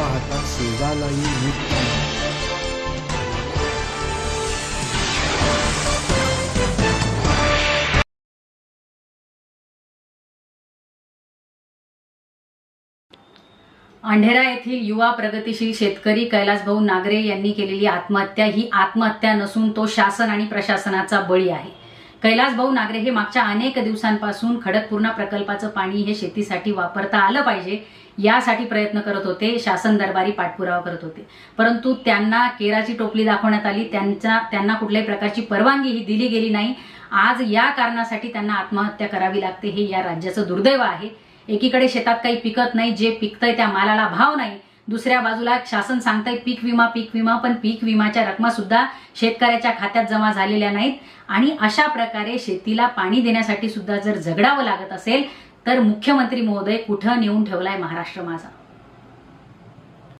पाहता शेजालाही नीट अंढेरा येथील युवा प्रगतीशील शेतकरी कैलासभाऊ नागरे यांनी केलेली आत्महत्या ही आत्महत्या नसून तो शासन आणि प्रशासनाचा बळी आहे. कैलास भाऊ नागरे हे मागच्या अनेक दिवसांपासून खडकपूर्णा प्रकल्पाचं पाणी हे शेतीसाठी वापरता आलं पाहिजे यासाठी प्रयत्न करत होते शासन दरबारी पाठपुरावा करत होते. परंतु त्यांना केराची टोपली दाखवण्यात आली त्यांचा त्यांना कुठल्याही प्रकारची परवानगी ही दिली गेली नाही. आज या कारणासाठी त्यांना आत्महत्या करावी लागते हे या राज्याचं दुर्दैव आहे. एकीकडे शेतात काही पिकत नाही जे पिकतंय त्या मालाला भाव नाही दुसऱ्या बाजूला शासन सांगतंय पीक विमा पीक विमा पण पीक विमाच्या रकमा सुद्धा शेतकऱ्याच्या खात्यात जमा झालेल्या नाहीत. आणि अशा प्रकारे शेतीला पाणी देण्यासाठी सुद्धा जर झगडावं लागत असेल तर मुख्यमंत्री महोदय कुठं नेऊन ठेवलाय महाराष्ट्र माझा?